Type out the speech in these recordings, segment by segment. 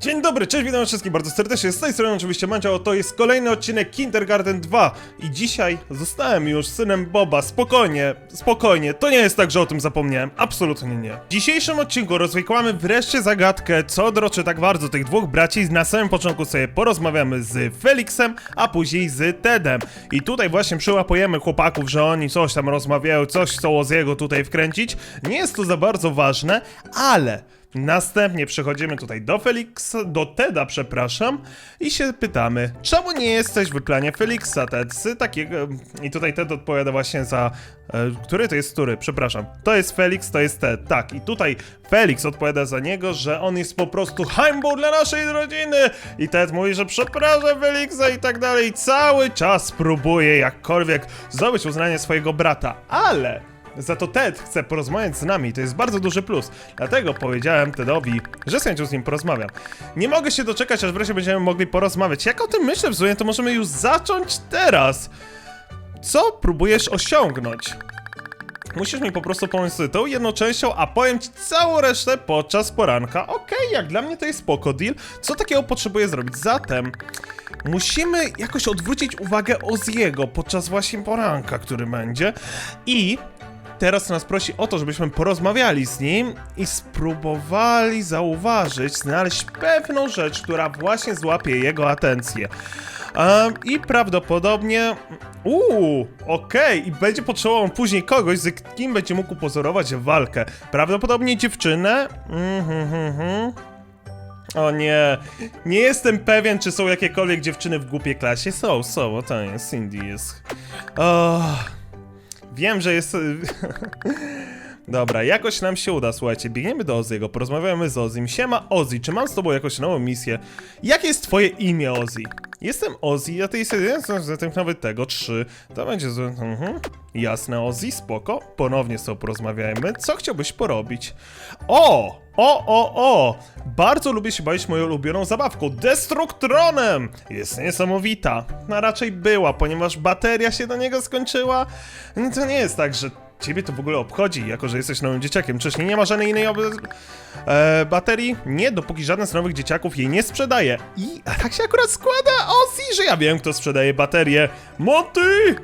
Dzień dobry, cześć, witam wszystkich bardzo serdecznie, z tej strony oczywiście Mancio, to jest kolejny odcinek Kindergarten 2 i dzisiaj zostałem już synem Boba, spokojnie, spokojnie, to nie jest tak, że o tym zapomniałem, absolutnie nie. W dzisiejszym odcinku rozwikłamy wreszcie zagadkę, co droczy tak bardzo tych dwóch braci, na samym początku sobie porozmawiamy z Felixem, a później z Tedem. I tutaj właśnie przyłapujemy chłopaków, że oni coś tam rozmawiają, coś chcą z jego tutaj wkręcić, nie jest to za bardzo ważne, ale... Następnie przechodzimy tutaj do Felixa, do Teda, przepraszam, i się pytamy, czemu nie jesteś w planie Felixa, Ted? Takiego... I tutaj Ted odpowiada właśnie za... E, który to jest który? Przepraszam. To jest Felix, to jest Ted. Tak, i tutaj Felix odpowiada za niego, że on jest po prostu hańbą dla naszej rodziny! I Ted mówi, że przeprasza Felixa i tak dalej. Cały czas próbuje jakkolwiek zdobyć uznanie swojego brata, ale... Za to Ted chce porozmawiać z nami, to jest bardzo duży plus. Dlatego powiedziałem Tedowi, że z chęcią z nim porozmawiam. Nie mogę się doczekać, aż wreszcie będziemy mogli porozmawiać. Jak o tym myślę w sumie, to możemy już zacząć teraz. Co próbujesz osiągnąć? Musisz mi po prostu pomóc z tą jedną częścią, a powiem ci całą resztę podczas poranka. Okej, jak dla mnie to jest spoko deal. Co takiego potrzebuję zrobić? Zatem musimy jakoś odwrócić uwagę Oziego podczas właśnie poranka, który będzie. I teraz nas prosi o to, żebyśmy porozmawiali z nim i spróbowali zauważyć, znaleźć pewną rzecz, która właśnie złapie jego atencję. Um, I prawdopodobnie. Uuu, okej, i będzie potrzebował później kogoś, z kim będzie mógł pozorować walkę. Prawdopodobnie dziewczynę. Mhm, mhm, mhm. O nie, nie jestem pewien, czy są jakiekolwiek dziewczyny w głupiej klasie. Są, są, o to jest, Cindy jest. O, wiem, że jest... Dobra, jakoś nam się uda, słuchajcie, biegniemy do Oziego, porozmawiamy z Ozim. Siema Ozzy, czy mam z tobą jakąś nową misję? Jakie jest twoje imię, Ozzy? Jestem Ozzy, a ty jesteś zatem nawet tego, trzy. To będzie złe. Mhm. Jasne, Ozzy, spoko. Ponownie z tobą porozmawiajmy. Co chciałbyś porobić? O! O, o, o! Bardzo lubię się bawić moją ulubioną zabawką, Destruktronem! Jest niesamowita. A raczej była, ponieważ bateria się do niego skończyła. No to nie jest tak, że ciebie to w ogóle obchodzi, jako że jesteś nowym dzieciakiem. Wcześniej nie ma żadnej innej ob- e, baterii? Nie, dopóki żaden z nowych dzieciaków jej nie sprzedaje. I a tak się akurat składa, Ozzy, że ja wiem, kto sprzedaje baterię. Moty!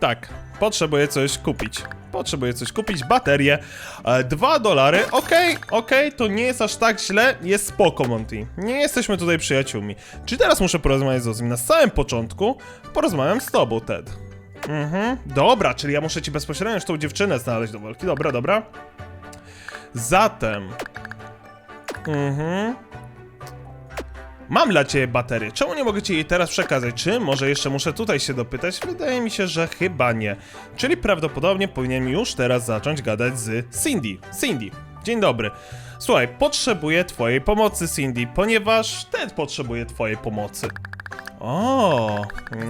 Tak, potrzebuję coś kupić. Potrzebuję coś kupić, baterię. E, Dwa dolary, okej, okej, to nie jest aż tak źle, jest spoko, Monty. Nie jesteśmy tutaj przyjaciółmi. Czy teraz muszę porozmawiać z Ozim? Na samym początku porozmawiam z tobą, Ted. Mhm, dobra, czyli ja muszę ci bezpośrednio już tą dziewczynę znaleźć do walki. Dobra, dobra. Zatem... Mhm... Mam dla ciebie baterię. Czemu nie mogę ci jej teraz przekazać? Czy może jeszcze muszę tutaj się dopytać? Wydaje mi się, że chyba nie. Czyli prawdopodobnie powinienem już teraz zacząć gadać z Cindy. Cindy, dzień dobry. Słuchaj, potrzebuję twojej pomocy, Cindy, ponieważ Ted potrzebuje twojej pomocy. O,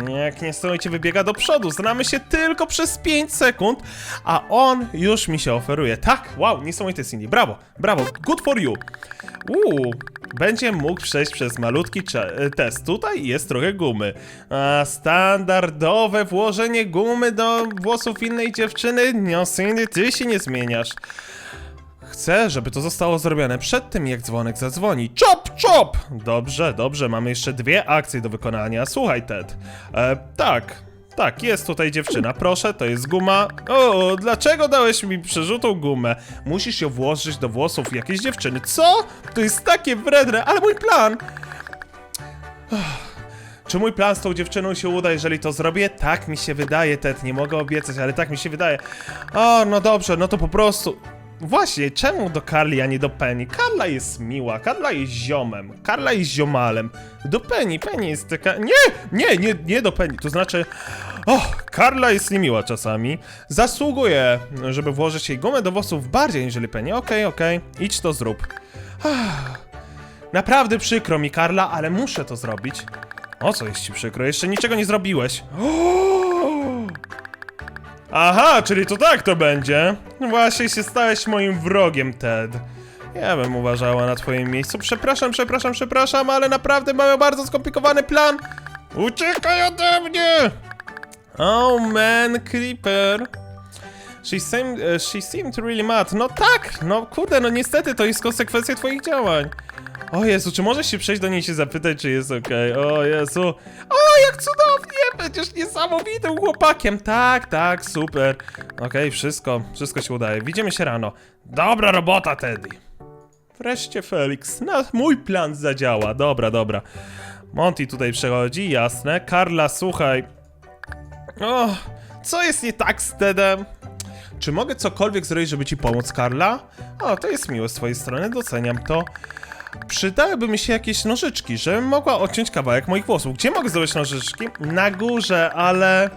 jak niesamowicie wybiega do przodu. Znamy się tylko przez 5 sekund, a on już mi się oferuje. Tak, wow, niesamowite Cindy. Brawo, brawo, good for you. Uuu, będzie mógł przejść przez malutki e, test. Tutaj jest trochę gumy. A standardowe włożenie gumy do włosów innej dziewczyny? No, Cindy, ty się nie zmieniasz. Chcę, żeby to zostało zrobione przed tym, jak dzwonek zadzwoni. Chop, chop! Dobrze, dobrze, mamy jeszcze dwie akcje do wykonania. Słuchaj, Ted. E, tak, tak, jest tutaj dziewczyna. Proszę, to jest guma. O, dlaczego dałeś mi przerzutą gumę? Musisz ją włożyć do włosów jakiejś dziewczyny. Co? To jest takie wredne, ale mój plan... Czy mój plan z tą dziewczyną się uda, jeżeli to zrobię? Tak mi się wydaje, Ted, nie mogę obiecać, ale tak mi się wydaje. O, no dobrze, no to po prostu... Właśnie, czemu do Carly, a nie do Penny? Karla jest miła, Karla jest ziomem, Karla jest ziomalem. Do Penny, Penny jest taka... Nie, nie, nie, nie do Penny, to znaczy... O, Karla jest niemiła czasami. Zasługuje, żeby włożyć jej gumę do włosów bardziej niż Penny. Okej, okej, idź to zrób. Naprawdę przykro mi, Karla, ale muszę to zrobić. O co jest ci przykro? Jeszcze niczego nie zrobiłeś. Aha, czyli to tak to będzie. Właśnie się stałeś moim wrogiem, Ted. Ja bym uważała na twoim miejscu. Przepraszam, przepraszam, przepraszam, ale naprawdę mamy bardzo skomplikowany plan. Uciekaj ode mnie! Oh man, Creeper. She seemed, uh, she seemed really mad. No tak, no kurde, no niestety to jest konsekwencja twoich działań. O Jezu, czy możesz się przejść do niej i się zapytać, czy jest okej? O Jezu. O, jak cudownie! Będziesz niesamowitym chłopakiem. Tak, tak, super. Okej, wszystko, wszystko się udaje. Widzimy się rano. Dobra robota, Teddy. Wreszcie Felix. Mój plan zadziała. Dobra, dobra. Monty tutaj przechodzi, jasne. Karla, słuchaj. O, co jest nie tak z Tedem? Czy mogę cokolwiek zrobić, żeby ci pomóc, Karla? O, to jest miłe z twojej strony, doceniam to. Przydałyby mi się jakieś nożyczki, żebym mogła odciąć kawałek moich włosów. Gdzie mogę zdobyć nożyczki? Na górze, ale...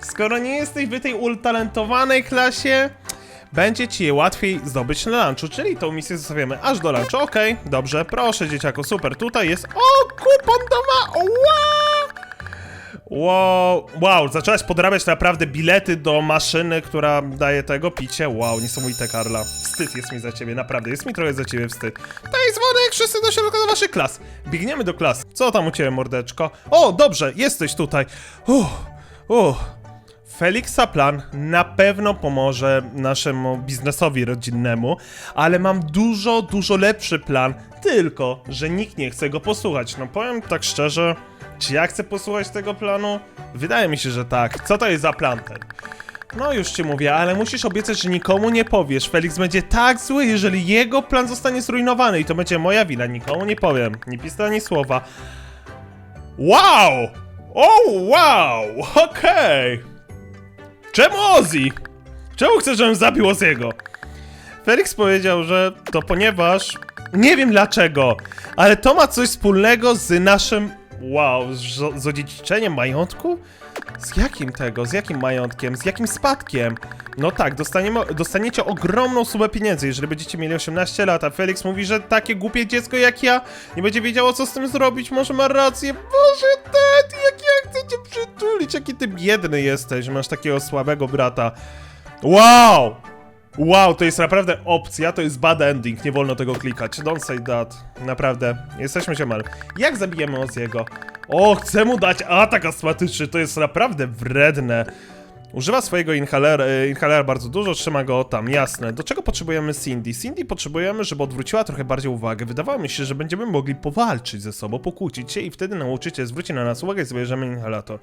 Skoro nie jesteś w tej utalentowanej klasie, będzie ci je łatwiej zdobyć na lunchu, czyli tą misję zostawiamy aż do lunchu. Okej, dobrze, proszę dzieciaku, super. Tutaj jest... O, kupon do ma... Wow! Wow, wow, zaczęłaś podrabiać naprawdę bilety do maszyny, która daje tego picie. Wow, niesamowite, Karla. Wstyd jest mi za ciebie, naprawdę, jest mi trochę za ciebie wstyd. Jest dzwonek, wszyscy do środka do waszych klas. Biegniemy do klas. Co tam u ciebie, mordeczko? O, dobrze, jesteś tutaj. Uff, uff. Feliksa plan na pewno pomoże naszemu biznesowi rodzinnemu, ale mam dużo, dużo lepszy plan, tylko że nikt nie chce go posłuchać. No powiem tak szczerze, czy ja chcę posłuchać tego planu? Wydaje mi się, że tak. Co to jest za plan ten? No już ci mówię, ale musisz obiecać, że nikomu nie powiesz. Felix będzie tak zły, jeżeli jego plan zostanie zrujnowany i to będzie moja wina. Nikomu nie powiem. Nie pisę ani słowa. Wow! O, wow! Okej! Czemu Ozzy? Czemu chcesz, żebym zabił Ozzy'ego? Felix powiedział, że to ponieważ... Nie wiem dlaczego, ale to ma coś wspólnego z naszym... Wow, z, z odziedziczeniem majątku? Z jakim tego? Z jakim majątkiem? Z jakim spadkiem? No tak, dostaniecie ogromną sumę pieniędzy, jeżeli będziecie mieli 18 lat, a Felix mówi, że takie głupie dziecko jak ja nie będzie wiedziało, co z tym zrobić. Może ma rację. Boże, Ted, jak ja chcę cię przytulić, jaki ty biedny jesteś, masz takiego słabego brata. Wow! Wow, to jest naprawdę opcja, to jest bad ending, nie wolno tego klikać. Don't say that. Naprawdę, jesteśmy ziomal. Jak zabijemy Oziego? O, chcę mu dać atak astmatyczny, to jest naprawdę wredne. Używa swojego inhalera, e, inhalera bardzo dużo, trzyma go tam, jasne. Do czego potrzebujemy Cindy? Cindy potrzebujemy, żeby odwróciła trochę bardziej uwagę. Wydawało mi się, że będziemy mogli powalczyć ze sobą, pokłócić się i wtedy nauczyciel zwróci na nas uwagę i zabierzemy inhalator.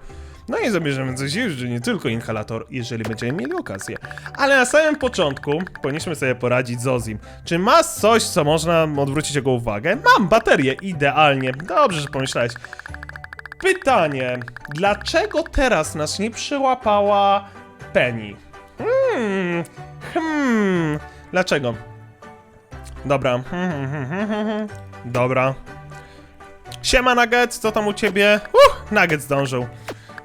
No i zabierzemy coś jeszcze, nie tylko inhalator, jeżeli będziemy mieli okazję. Ale na samym początku powinniśmy sobie poradzić z Ozim. Czy masz coś, co można odwrócić jego uwagę? Mam baterię, idealnie. Dobrze, że pomyślałeś. Pytanie, dlaczego teraz nas nie przyłapała Penny? Hmm, hmm, dlaczego? Dobra, dobra. Siema Nugget, co tam u ciebie? Uh, Nugget zdążył.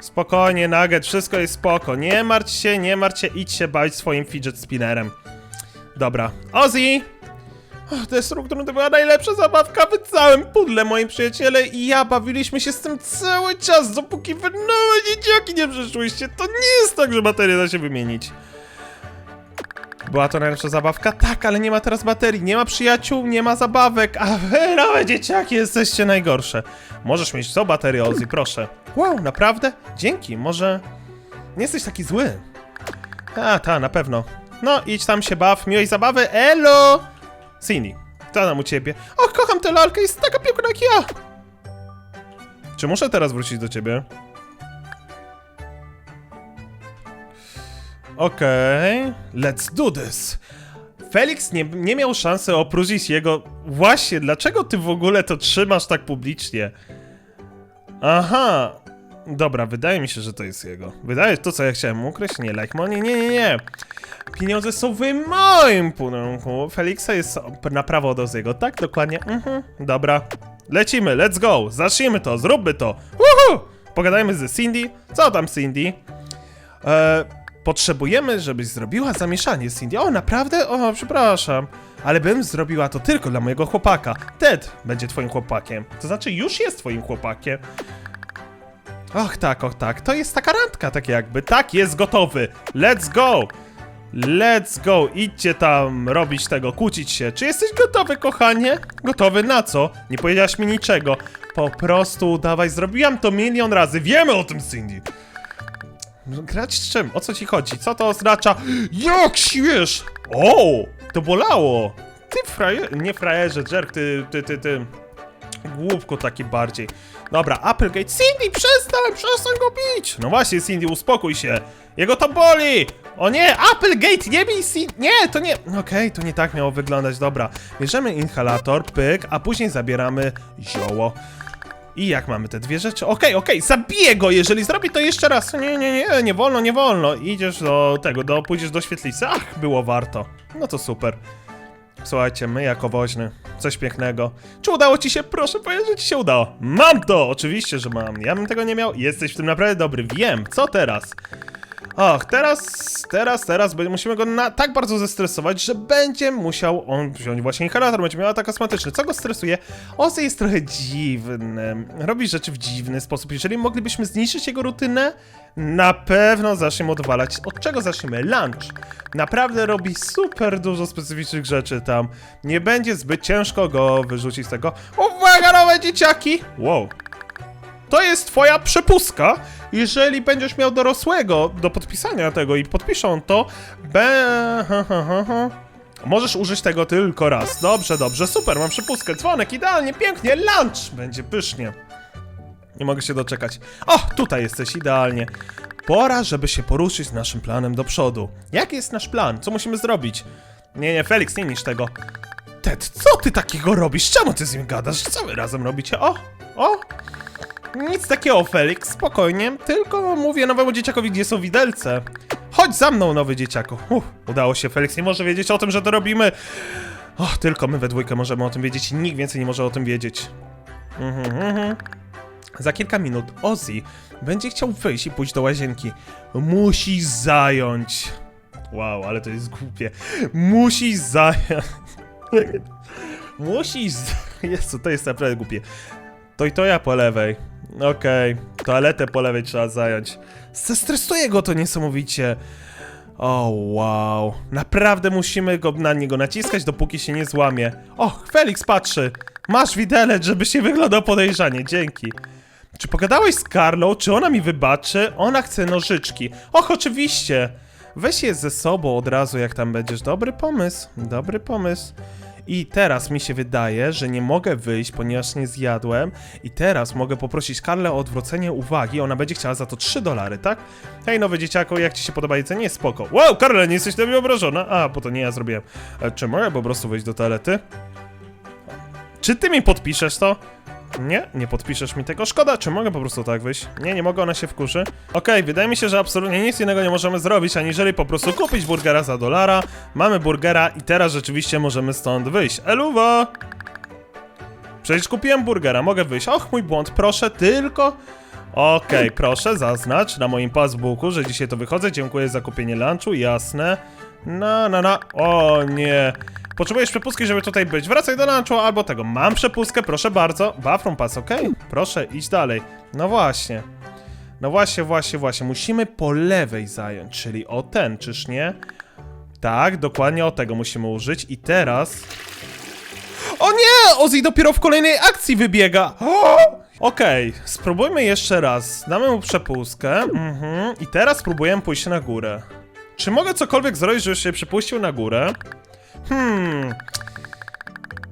Spokojnie, Nugget, wszystko jest spoko. Nie martw się, nie martw się, idź się bawić swoim fidget spinnerem. Dobra, Ozzy! Och, Destruktor to była najlepsza zabawka w całym pudle, moi przyjaciele i ja bawiliśmy się z tym cały czas, dopóki wy nowe dzieciaki nie przyszłyście. To nie jest tak, że baterię da się wymienić. Była to najlepsza zabawka? Tak, ale nie ma teraz baterii, nie ma przyjaciół, nie ma zabawek, a wy nowe dzieciaki jesteście najgorsze. Możesz mieć co baterię, Ozzy, proszę. Wow, naprawdę? Dzięki, może... Nie jesteś taki zły. A, ta, na pewno. No, idź tam się baw, miłej zabawy, elo! Cindy, co tam u ciebie? Och, kocham tę lalkę, jest taka piękna jak ja! Czy muszę teraz wrócić do ciebie? Okej, let's do this! Felix nie, nie miał szansy opróżnić jego... Właśnie, dlaczego ty w ogóle to trzymasz tak publicznie? Aha, dobra, wydaje mi się, że to jest jego. Wydaje to, co ja chciałem ukraść? Nie, like money? Nie, nie, nie. Pieniądze są w moim pudełku. Felixa jest na prawo od Oziego. Tak, dokładnie. Mhm, dobra. Lecimy, let's go. Zacznijmy to, zróbmy to. Woohoo! Pogadajmy ze Cindy. Co tam, Cindy? E, potrzebujemy, żebyś zrobiła zamieszanie, Cindy. O, naprawdę? O, przepraszam. Ale bym zrobiła to tylko dla mojego chłopaka. Ted będzie twoim chłopakiem. To znaczy, już jest twoim chłopakiem. Och tak, och tak. To jest taka randka, tak jakby. Tak, jest gotowy. Let's go! Let's go! Idźcie tam robić tego, kłócić się. Czy jesteś gotowy, kochanie? Gotowy na co? Nie powiedziałaś mi niczego. Po prostu udawaj, zrobiłam to milion razy. Wiemy o tym, Cindy. No, Grać z czym? O co ci chodzi? Co to oznacza? Jak śmiesz? O! To bolało! ty frajer... Nie frajerze, Jerk, ty, ty, ty, ty... Głupko taki bardziej. Dobra, Applegate. Cindy, przestań, przestań go bić! No właśnie, Cindy, uspokój się. Jego to boli! O nie, Applegate, nie bij Cindy! Nie, to nie... Okej, to nie tak miało wyglądać, dobra. Bierzemy inhalator, pyk, a później zabieramy zioło. I jak mamy te dwie rzeczy? Okej, okej, zabiję go, jeżeli zrobi to jeszcze raz. Nie, nie, nie, nie wolno, nie wolno. Idziesz do tego, do, pójdziesz do świetlicy. Ach, było warto. No to super. Słuchajcie, my jako woźny, coś pięknego. Czy udało ci się? Proszę powiedzieć, że ci się udało. Mam to! Oczywiście, że mam. Ja bym tego nie miał. Jesteś w tym naprawdę dobry. Wiem. Co teraz? Och, teraz, teraz, teraz musimy go na, tak bardzo zestresować, że będzie musiał on wziąć właśnie inhalator, będzie miał atak astmatyczny. Co go stresuje? Ozzy jest trochę dziwny, robi rzeczy w dziwny sposób. Jeżeli moglibyśmy zniszczyć jego rutynę, na pewno zaczniemy odwalać. Od czego zaczniemy? Lunch. Naprawdę robi super dużo specyficznych rzeczy tam. Nie będzie zbyt ciężko go wyrzucić z tego. Uwaga, nowe dzieciaki! Wow, to jest twoja przepustka. Jeżeli będziesz miał dorosłego do podpisania tego i podpiszą to, be... Możesz użyć tego tylko raz. Dobrze, dobrze, super, mam przepustkę. Dzwonek, idealnie, pięknie, lunch! Będzie pysznie. Nie mogę się doczekać. O, tutaj jesteś, idealnie. Pora, żeby się poruszyć z naszym planem do przodu. Jaki jest nasz plan? Co musimy zrobić? Nie, nie, Felix, nie niż tego. Ted, co ty takiego robisz? Czemu ty z nim gadasz? Co wy razem robicie? O, o, nic takiego, Felix, spokojnie. Tylko mówię nowemu dzieciakowi, gdzie są widelce. Chodź za mną, nowy dzieciaku. Uff, udało się, Felix nie może wiedzieć o tym, że to robimy. Och, tylko my we dwójkę możemy o tym wiedzieć i nikt więcej nie może o tym wiedzieć. Mhm, mhm. Za kilka minut Ozzy będzie chciał wyjść i pójść do łazienki. Musi zająć. Wow, ale to jest głupie. Musi zająć. Musi. Jezu, to jest naprawdę głupie. To i to ja po lewej. Okej, toaletę po lewej trzeba zająć. Zestresuje go to niesamowicie. O, wow. Naprawdę musimy go na niego naciskać, dopóki się nie złamie. Och, Felix patrzy. Masz widelec, żeby się wyglądał podejrzanie. Dzięki. Czy pogadałeś z Karlą? Czy ona mi wybaczy? Ona chce nożyczki. Och, oczywiście. Weź je ze sobą od razu, jak tam będziesz. Dobry pomysł. Dobry pomysł. I teraz mi się wydaje, że nie mogę wyjść, ponieważ nie zjadłem. I teraz mogę poprosić Karlę o odwrócenie uwagi. Ona będzie chciała za to 3 dolary, tak? Hej, nowy dzieciako, jak ci się podoba jedzenie? Spoko. Wow, Karla, nie jesteś na mnie obrażona? A, bo to nie ja zrobiłem. E, czy mogę po prostu wejść do toalety? Czy ty mi podpiszesz to? Nie, nie podpiszesz mi tego. Szkoda, czy mogę po prostu tak wyjść? Nie, nie mogę, ona się wkurzy. Okej, wydaje mi się, że absolutnie nic innego nie możemy zrobić, aniżeli po prostu kupić burgera za dolara. Mamy burgera i teraz rzeczywiście możemy stąd wyjść. Eluwa! Przecież kupiłem burgera, mogę wyjść. Och, mój błąd, proszę tylko... Okej, proszę zaznacz na moim passbooku, że dzisiaj to wychodzę. Dziękuję za kupienie lunchu, jasne. Na, na, na. O nie. Potrzebujesz przepustki, żeby tutaj być. Wracaj do lunchu albo tego. Mam przepustkę, proszę bardzo. Bathroom pass, okej. Proszę, idź dalej. No właśnie. No właśnie, właśnie, właśnie. Musimy po lewej zająć, czyli o ten, czyż nie? Tak, dokładnie o tego musimy użyć. I teraz... O nie! Ozzy dopiero w kolejnej akcji wybiega! Okej, spróbujmy jeszcze raz. Damy mu przepustkę. Mhm. I teraz spróbujemy pójść na górę. Czy mogę cokolwiek zrobić, żeby się przypuścił na górę? Hmm.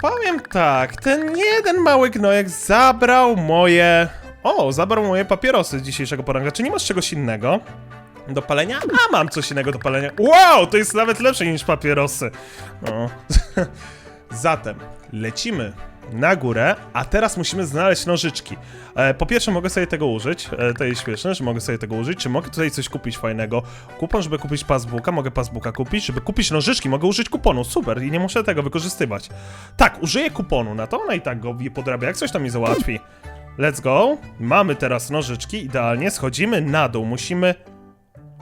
Powiem tak, ten jeden mały gnojek zabrał moje... O, zabrał moje papierosy z dzisiejszego poranka. Czy nie masz czegoś innego? Do palenia? A, mam coś innego do palenia. Wow, to jest nawet lepsze niż papierosy. No. Zatem, lecimy na górę, a teraz musimy znaleźć nożyczki. E, po pierwsze, mogę sobie tego użyć. E, to jest śmieszne, że mogę sobie tego użyć. Czy mogę tutaj coś kupić fajnego? Kupon, żeby kupić passbooka, mogę passbooka kupić. Żeby kupić nożyczki, mogę użyć kuponu. Super, i nie muszę tego wykorzystywać. Tak, użyję kuponu, na to ona i tak go podrabia. Jak coś to mi załatwi. Let's go. Mamy teraz nożyczki, idealnie. Schodzimy na dół. Musimy...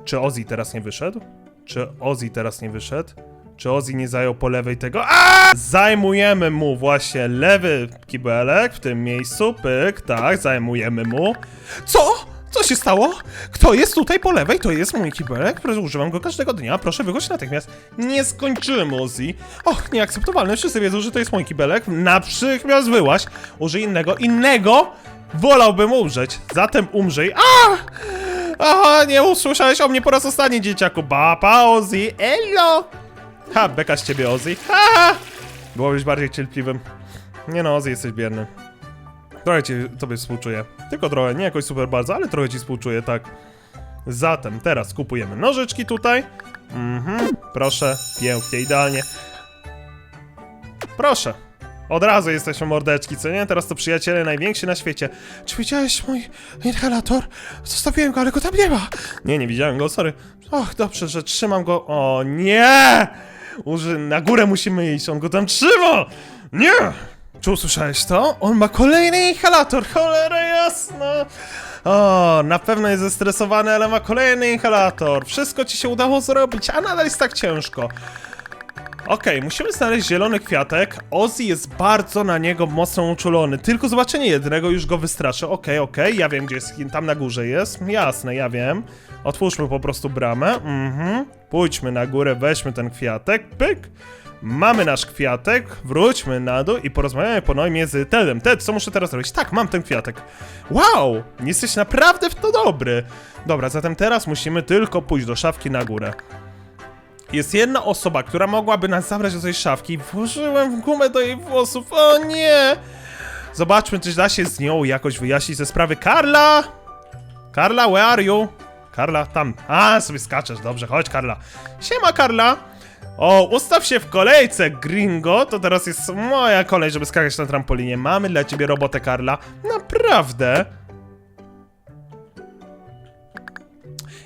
Czy Ozzy teraz nie wyszedł? Czy Ozzy teraz nie wyszedł? Czy Ozzy nie zajął po lewej tego? A! Zajmujemy mu właśnie lewy kibelek w tym miejscu. Pyk, tak, zajmujemy mu. Co? Co się stało? Kto jest tutaj po lewej? To jest mój kibelek, który używam go każdego dnia. Proszę wychodź natychmiast. Nie skończyłem, Ozzy. Och, nieakceptowalne. Wszyscy wiedzą, że to jest mój kibelek. Natychmiast wyłaś. Użyj innego. Innego? Wolałbym umrzeć. Zatem umrzyj. A! Aha, nie usłyszałeś o mnie po raz ostatni, dzieciaku. Bapa, Ozzy. Elo! Ha, beka z ciebie, Ozzy. Ha! Byłobyś bardziej cierpliwym. Nie no, Ozzy, jesteś bierny. Trochę ci, tobie współczuję. Tylko trochę, nie jakoś super bardzo, ale trochę ci współczuję, tak. Zatem teraz kupujemy nożyczki tutaj. Mhm, proszę, pięknie, idealnie. Proszę. Od razu jesteśmy mordeczki, co nie? Teraz to przyjaciele najwięksi na świecie. Czy widziałeś mój inhalator? Zostawiłem go, ale go tam nie ma. Nie, nie widziałem go, sorry. Och, dobrze, że trzymam go. O nie! Na górę musimy iść, on go tam trzyma! Nie! Czy usłyszałeś to? On ma kolejny inhalator, cholera jasna! O, na pewno jest zestresowany, ale ma kolejny inhalator. Wszystko ci się udało zrobić, a nadal jest tak ciężko. Okej, musimy znaleźć zielony kwiatek. Ozzy jest bardzo na niego mocno uczulony. Tylko zobaczenie jednego już go wystraszy. Okej, okej, ja wiem gdzie jest, tam na górze jest. Jasne, ja wiem. Otwórzmy po prostu bramę. Mhm. Pójdźmy na górę, weźmy ten kwiatek. Pyk. Mamy nasz kwiatek, wróćmy na dół i porozmawiamy ponownie z Tedem. Ted, co muszę teraz robić? Tak, mam ten kwiatek. Wow, jesteś naprawdę w to dobry. Dobra, zatem teraz musimy tylko pójść do szafki na górę. Jest jedna osoba, która mogłaby nas zabrać do tej szafki. Włożyłem gumę do jej włosów. O nie! Zobaczmy, czy da się z nią jakoś wyjaśnić ze sprawy. Karla! Karla, where are you? Karla, tam. A, sobie skaczesz, dobrze, chodź Karla. Siema Karla! O, ustaw się w kolejce, gringo. To teraz jest moja kolej, żeby skakać na trampolinie. Mamy dla ciebie robotę, Karla. Naprawdę?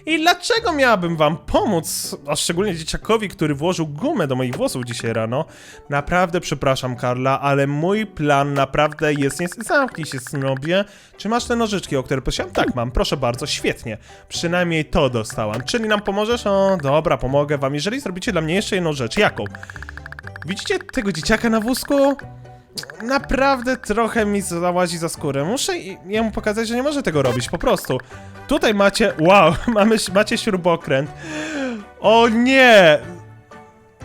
I dlaczego miałabym wam pomóc, a szczególnie dzieciakowi, który włożył gumę do moich włosów dzisiaj rano? Naprawdę przepraszam, Karla, ale mój plan naprawdę jest nie... Zamknij się, snobie. Czy masz te nożyczki, o które prosiłam? Tak, mam, proszę bardzo, świetnie. Przynajmniej to dostałam. Czyli nam pomożesz? O, dobra, pomogę wam. Jeżeli zrobicie dla mnie jeszcze jedną rzecz, jaką? Widzicie tego dzieciaka na wózku? Naprawdę trochę mi załazi za skórę. Muszę jemu pokazać, że nie może tego robić, po prostu. Tutaj macie, wow, mamy, macie śrubokręt. O nie!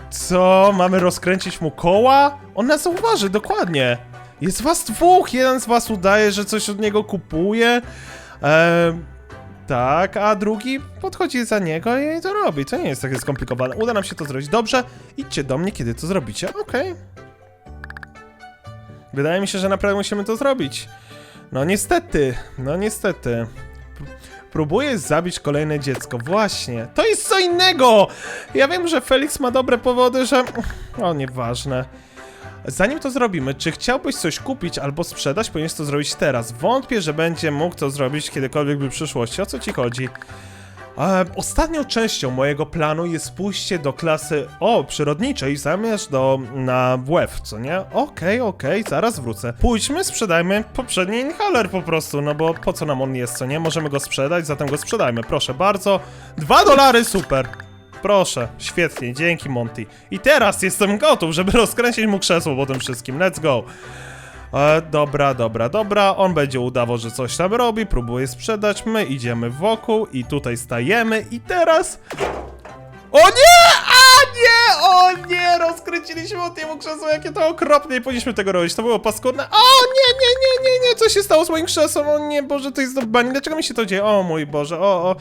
Co? Mamy rozkręcić mu koła? On nas zauważy, dokładnie. Jest was dwóch, jeden z was udaje, że coś od niego kupuje. Tak, a drugi podchodzi za niego i to robi. To nie jest takie skomplikowane. Uda nam się to zrobić. Dobrze, idźcie do mnie, kiedy to zrobicie. Okej. Wydaje mi się, że naprawdę musimy to zrobić. No niestety, no niestety. P- Próbuję zabić kolejne dziecko. Właśnie. To jest co innego! Ja wiem, że Felix ma dobre powody, że... O, nieważne. Zanim to zrobimy, czy chciałbyś coś kupić albo sprzedać, powinieneś to zrobić teraz. Wątpię, że będzie mógł to zrobić kiedykolwiek w przyszłości. O co ci chodzi? E, ostatnią częścią mojego planu jest pójście do klasy, o, przyrodniczej, zamiast do, na WF, co nie? Okej, okej, zaraz wrócę. Pójdźmy, sprzedajmy poprzedni inhaler po prostu, no bo po co nam on jest, co nie? Możemy go sprzedać, zatem go sprzedajmy, proszę bardzo. Dwa dolary, super. Proszę, świetnie, dzięki Monty. I teraz jestem gotów, żeby rozkręcić mu krzesło po tym wszystkim, let's go. E, dobra, dobra, dobra. On będzie udawał, że coś tam robi, próbuje sprzedać. My idziemy wokół i tutaj stajemy. I teraz. O nie! A nie! O nie! Rozkręciliśmy od niemu krzesło, jakie to okropne i powinniśmy tego robić. To było paskudne. O nie, nie, nie, nie, nie! Co się stało z moim krzesłem? O nie, Boże, to jest do bani. Dlaczego mi się to dzieje? O mój Boże, o, o.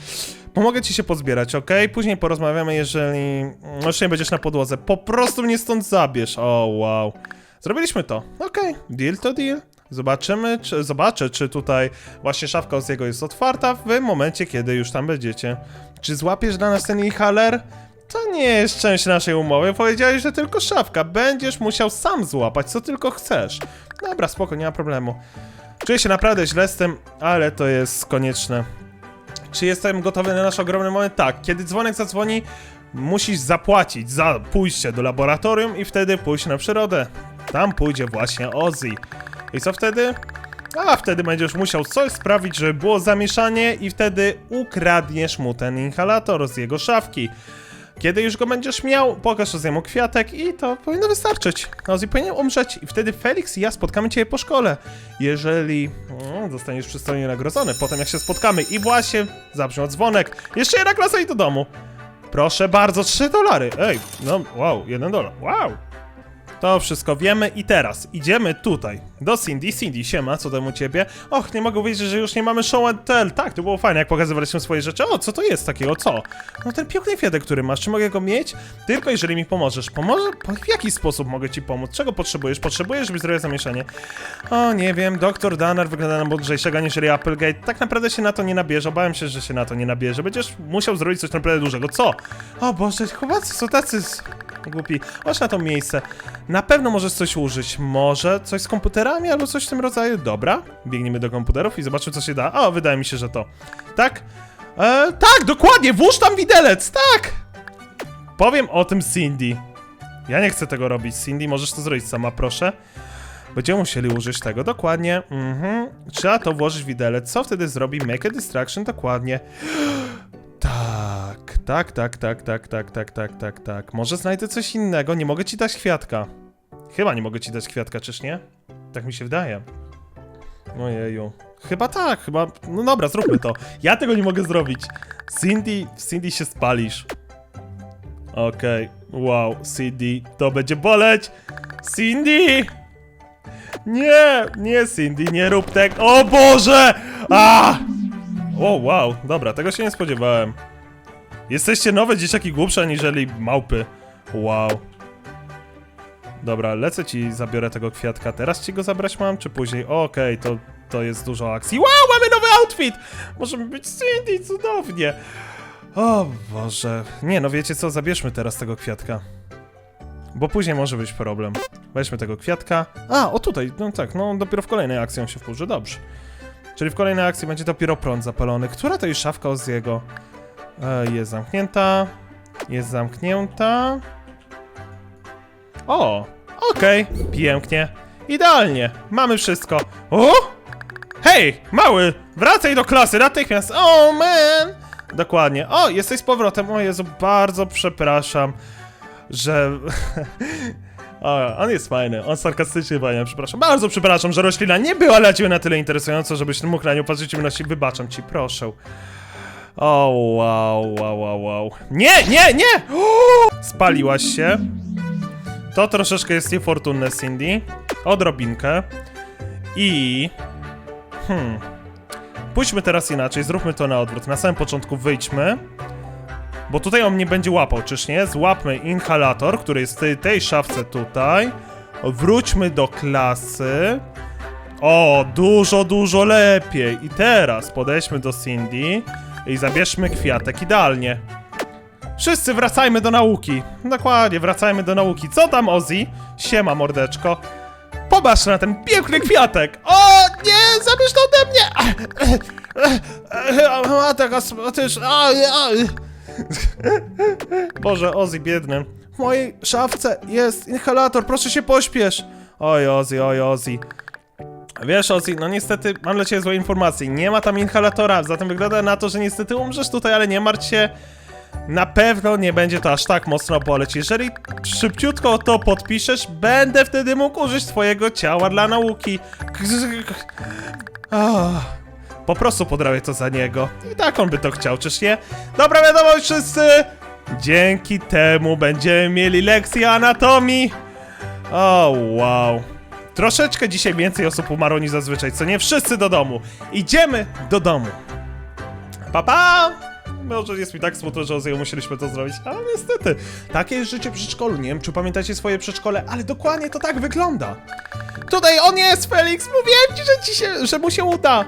Pomogę ci się pozbierać, ok? Później porozmawiamy, jeżeli. Jeszcze nie będziesz na podłodze. Po prostu mnie stąd zabierz. O, wow. Zrobiliśmy to. Okej, deal to deal. Zobaczymy, czy, zobaczę, czy tutaj właśnie szafka z jego jest otwarta w momencie, kiedy już tam będziecie. Czy złapiesz dla nas ten inhaler? To nie jest część naszej umowy. Powiedziałeś, że tylko szafka. Będziesz musiał sam złapać, co tylko chcesz. Dobra, spoko, nie ma problemu. Czuję się naprawdę źle z tym, ale to jest konieczne. Czy jestem gotowy na nasz ogromny moment? Tak. Kiedy dzwonek zadzwoni, musisz zapłacić za pójście do laboratorium i wtedy pójść na przyrodę. Tam pójdzie właśnie Ozzy. I co wtedy? A wtedy będziesz musiał coś sprawić, żeby było zamieszanie i wtedy ukradniesz mu ten inhalator z jego szafki. Kiedy już go będziesz miał, pokaż Oziemu kwiatek i to powinno wystarczyć. Ozzy powinien umrzeć i wtedy Felix i ja spotkamy cię po szkole. Jeżeli mm, zostaniesz przystojnie nagrodzony, potem jak się spotkamy i właśnie zabrzmiał dzwonek, jeszcze jedna klasa i do domu. Proszę bardzo, 3 dolary. Ej, no wow, 1 dolar. Wow. To wszystko wiemy i teraz idziemy tutaj, do Cindy. Cindy, siema, co tam u ciebie? Och, nie mogę wiedzieć, że już nie mamy show and tell. Tak, to było fajne, jak pokazywaliśmy swoje rzeczy. O, co to jest takiego, co? No ten piękny kwiatek, który masz, czy mogę go mieć? Tylko jeżeli mi pomożesz. Pomoże? Po- W jaki sposób mogę ci pomóc? Czego potrzebujesz? Potrzebujesz, żeby zrobić zamieszanie? O, nie wiem, doktor Danner wygląda na mądrzejszego niż Applegate. Tak naprawdę się na to nie nabierze, obawiam się, że się na to nie nabierze. Będziesz musiał zrobić coś naprawdę dużego. Co? O Boże, chłopacy są tacy głupi. Chodź na to miejsce. Na pewno możesz coś użyć. Może coś z komputerami albo coś w tym rodzaju. Dobra, biegniemy do komputerów i zobaczymy, co się da. O, wydaje mi się, że to. Tak? E, tak, dokładnie, włóż tam widelec, tak! Powiem o tym Cindy. Ja nie chcę tego robić, Cindy, możesz to zrobić sama, proszę. Będziemy musieli użyć tego, dokładnie. Mhm. Trzeba to włożyć w widelec. Co wtedy zrobi Make a Distraction? Dokładnie. Tak, tak, tak, tak, tak, tak, tak, tak, tak, tak. Może znajdę coś innego. Nie mogę ci dać kwiatka. Chyba nie mogę ci dać kwiatka, czyż nie? Tak mi się wydaje. Ojeju. Chyba tak, chyba. No dobra, zróbmy to. Ja tego nie mogę zrobić. Cindy, Cindy się spalisz. Okej, wow, Cindy, to będzie boleć. Cindy! Nie, nie Cindy, nie rób tego. O Boże! A! O wow, dobra, tego się nie spodziewałem. Jesteście nowe dzieciaki głupsze aniżeli małpy. Wow. Dobra, lecę ci, zabiorę tego kwiatka. Teraz ci go zabrać mam, czy później? Okej, to, to jest dużo akcji. Wow, mamy nowy outfit! Możemy być Cindy, cudownie. O Boże. Nie, no wiecie co, zabierzmy teraz tego kwiatka. Bo później może być problem. Weźmy tego kwiatka. A, o tutaj, no tak, no dopiero w kolejnej akcji on się wkurzy, dobrze. Czyli w kolejnej akcji będzie dopiero prąd zapalony. Która to jest szafka Oziego? E, jest zamknięta. Jest zamknięta. O! Okej, pięknie. Idealnie, mamy wszystko. O! Hej, mały! Wracaj do klasy natychmiast! Oh man! Dokładnie. O, jesteś z powrotem. O Jezu, bardzo przepraszam, że... O, on jest fajny, on sarkastycznie fajny, przepraszam. Bardzo przepraszam, że roślina nie była dla ciebie na tyle interesująca, żebyś mógł na nią patrzeć i. Wybaczam ci, proszę. O, wow, wow, wow, wow. Nie, nie, nie! Spaliłaś się. To troszeczkę jest niefortunne, Cindy. Odrobinkę. I... Hmm... Pójdźmy teraz inaczej, zróbmy to na odwrót. Na samym początku wyjdźmy. Bo tutaj on mnie będzie łapał, czyż nie? Złapmy inhalator, który jest w tej, tej szafce tutaj. Wróćmy do klasy. O, dużo, dużo lepiej. I teraz podejdźmy do Cindy i zabierzmy kwiatek. Idealnie. Wszyscy wracajmy do nauki. Dokładnie, wracajmy do nauki. Co tam, Ozzy? Siema, mordeczko. Popatrz na ten piękny kwiatek! O, nie, zabierz to ode mnie! A teraz, też, a, a. Boże, Ozzy, biedny. W mojej szafce jest inhalator, proszę się pośpiesz. Oj, Ozzy, oj, Ozzy. Wiesz, Ozzy, no niestety mam dla ciebie złe informacje. Nie ma tam inhalatora, zatem wygląda na to, że niestety umrzesz tutaj, ale nie martw się. Na pewno nie będzie to aż tak mocno boleć. Jeżeli szybciutko to podpiszesz, będę wtedy mógł użyć twojego ciała dla nauki. Po prostu podrabię to za niego. I tak on by to chciał, czyż nie? Dobra wiadomość wszyscy! Dzięki temu będziemy mieli lekcję anatomii. O, wow. Troszeczkę dzisiaj więcej osób umarło niż zazwyczaj, co nie? Wszyscy do domu. Idziemy do domu. Pa, pa! Może jest mi tak smutno, że z musieliśmy to zrobić, ale niestety, takie jest życie przedszkolu. Nie wiem, czy pamiętacie swoje przedszkole, ale dokładnie to tak wygląda. Tutaj on jest, Felix! Mówiłem ci, że, ci się, że mu się uda!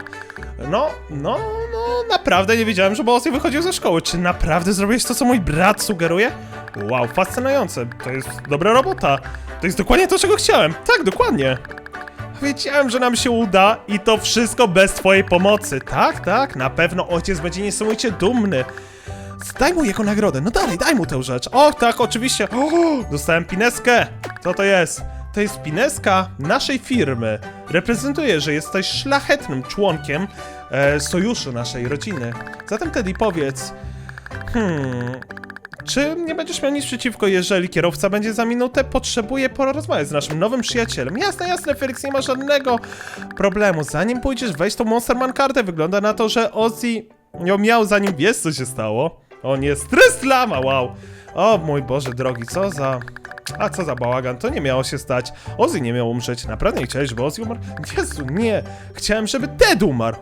No, no, no, naprawdę nie wiedziałem, że Bossy wychodził ze szkoły. Czy naprawdę zrobiłeś to, co mój brat sugeruje? Wow, fascynujące. To jest dobra robota. To jest dokładnie to, czego chciałem. Tak, dokładnie. Wiedziałem, że nam się uda i to wszystko bez twojej pomocy. Tak, tak, na pewno ojciec będzie niesamowicie dumny. Daj mu jego nagrodę, no dalej, daj mu tę rzecz. O, tak, oczywiście. O, dostałem pineskę. Co to jest? To jest pineska naszej firmy. Reprezentuje, że jesteś szlachetnym członkiem e, sojuszu naszej rodziny. Zatem Teddy, powiedz, hmm, czy nie będziesz miał nic przeciwko, jeżeli kierowca będzie za minutę? Potrzebuję porozmawiać z naszym nowym przyjacielem. Jasne, jasne, Felix, nie ma żadnego problemu. Zanim pójdziesz, weź tą Monsterman kartę. Wygląda na to, że Ozzy ją miał zanim wiesz, co się stało. O nie, stres lama, wow. O mój Boże drogi, co za... A co za bałagan, to nie miało się stać. Ozzy nie miał umrzeć. Naprawdę nie chciałeś, żeby Ozzy umarł? Jezu, nie. Chciałem, żeby Ted umarł.